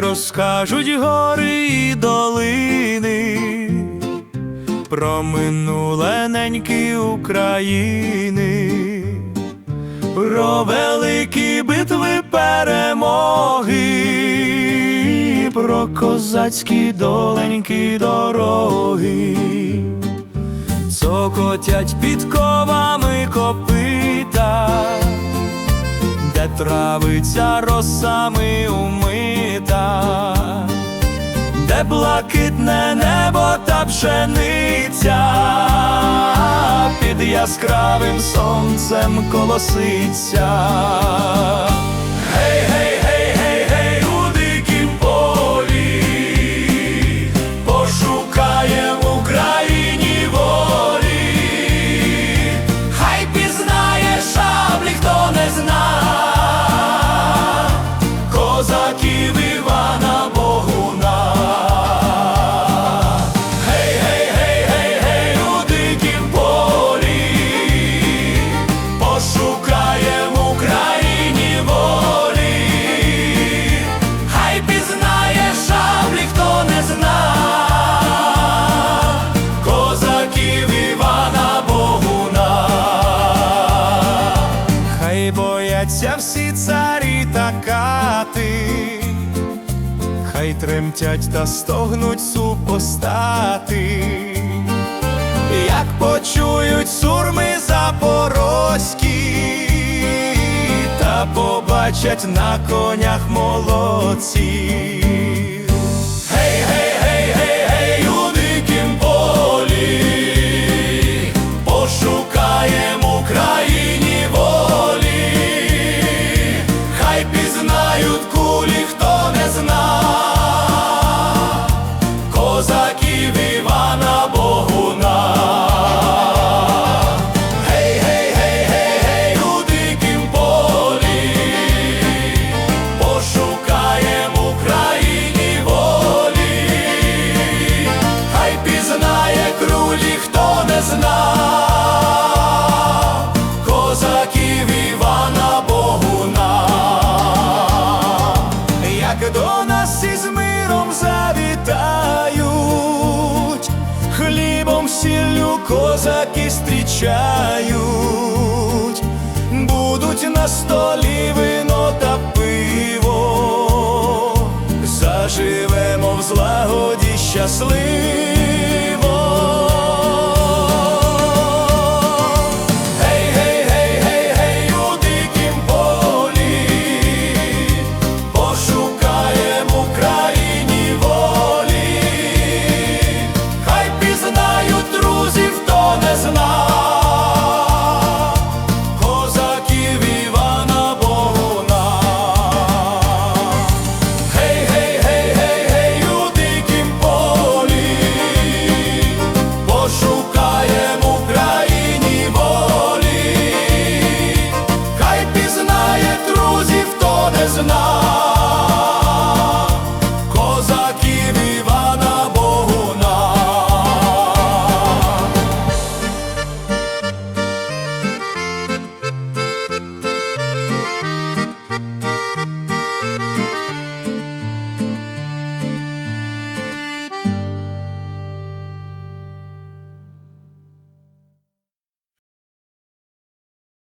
розкажуть гори і долини про минуле неньки України, про великі битви перемоги, про козацькі доленькі дороги, цокотять підковами де травиця росами умита, де блакитне небо та пшениця, під яскравим сонцем колоситься. Хай тремтять та стогнуть супостати, як почують сурми запорозькі, та побачать на конях молодці. Козаки зустрічають, будуть на столі вино та пиво, заживемо в злагоді щасливо.